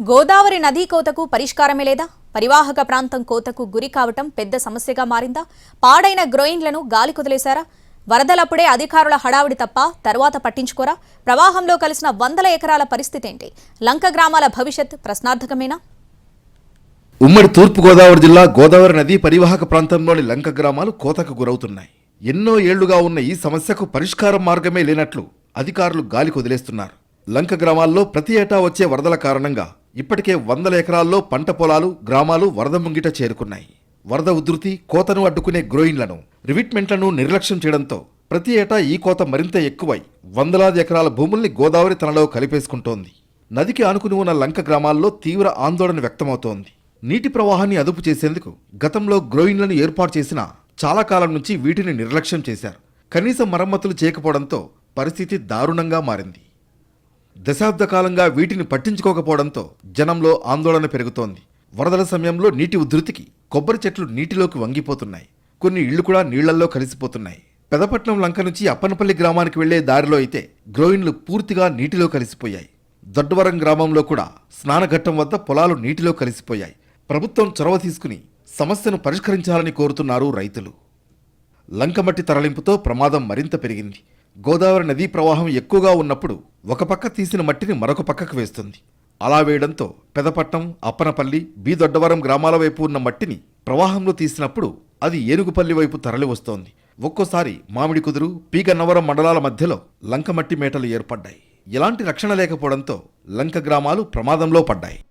గోదావరి నదీ కోతకు పరిష్కారమే లేదా? పరివాహక ప్రాంతం కోతకు గురి కావటం పెద్ద సమస్యగా మారిందా? పాడైన గ్రోయిన్లను గాలి కుదిలేశారా? వరదలప్పుడే అధికారుల హడావిడి తప్ప తర్వాత పట్టించుకోరా? ప్రవాహంలో కలిసిన వందల ఎకరాల పరిస్థితి ఏంటి లంక గ్రామాల భవిష్యత్ ప్రశ్నార్థకమేనా? ఉమ్మడి తూర్పుగోదావరి జిల్లా గోదావరి నదీ పరివాహక ప్రాంతంలోని లంక గ్రామాలు కోతకు గురవుతున్నాయి. ఎన్నో ఏళ్ళుగా ఉన్న ఈ సమస్యకు పరిష్కారం మార్గమే లేనట్లు అధికారులు గాలి కొదిలేస్తున్నారు. లంక గ్రామాల్లో ప్రతి ఏటా వచ్చే వరదల కారణంగా ఇప్పటికే వందల ఎకరాల్లో పంట పొలాలు గ్రామాలు వరద ముంగిట చేరుకున్నాయి. వరద ఉధృతి కోతను అడ్డుకునే గ్రోయిన్లను రివిట్మెంట్లను నిర్లక్ష్యం చేయడంతో ప్రతి ఏటా ఈ కోత మరింత ఎక్కువై వందలాది ఎకరాల భూముల్ని గోదావరి తనలో కలిపేసుకుంటోంది. నదికి ఆనుకుని ఉన్న లంక గ్రామాల్లో తీవ్ర ఆందోళన వ్యక్తమవుతోంది. నీటి ప్రవాహాన్ని అదుపు చేసేందుకు గతంలో గ్రోయిన్లను ఏర్పాటు చేసిన చాలా కాలం నుంచి వీటిని నిర్లక్ష్యం చేశారు. కనీసం మరమ్మతులు చేయకపోవడంతో పరిస్థితి దారుణంగా మారింది. దశాబ్ద కాలంగా వీటిని పట్టించుకోకపోవడంతో జనంలో ఆందోళన పెరుగుతోంది. వరదల సమయంలో నీటి ఉధృతికి కొబ్బరి చెట్లు నీటిలోకి వంగిపోతున్నాయి. కొన్ని ఇళ్ళు కూడా నీళ్ళల్లో కలిసిపోతున్నాయి. పెదపట్నం లంక నుంచి అప్పనపల్లి గ్రామానికి వెళ్ళే దారిలో అయితే గ్రోయిన్లు పూర్తిగా నీటిలో కలిసిపోయాయి. దొడ్డవరం గ్రామంలో కూడా స్నానఘట్టం వద్ద పొలాలు నీటిలో కలిసిపోయాయి. ప్రభుత్వం చొరవ తీసుకుని సమస్యను పరిష్కరించాలని కోరుతున్నారు రైతులు. లంకమట్టి తరలింపుతో ప్రమాదం మరింత పెరిగింది. గోదావరి నదీ ప్రవాహం ఎక్కువగా ఉన్నప్పుడు ఒక పక్క తీసిన మట్టిని మరొక పక్కకు వేస్తుంది. అలా వేయడంతో పెదపట్నం అప్పనపల్లి బీదొడ్డవరం గ్రామాల వైపు ఉన్న మట్టిని ప్రవాహంలో తీసినప్పుడు అది ఏనుగుపల్లి వైపు తరలి వస్తోంది. ఒక్కోసారి మామిడి కుదురు పీగన్నవరం మండలాల మధ్యలో లంకమట్టి మేటలు ఏర్పడ్డాయి. ఎలాంటి రక్షణ లేకపోవడంతో లంక గ్రామాలు ప్రమాదంలో పడ్డాయి.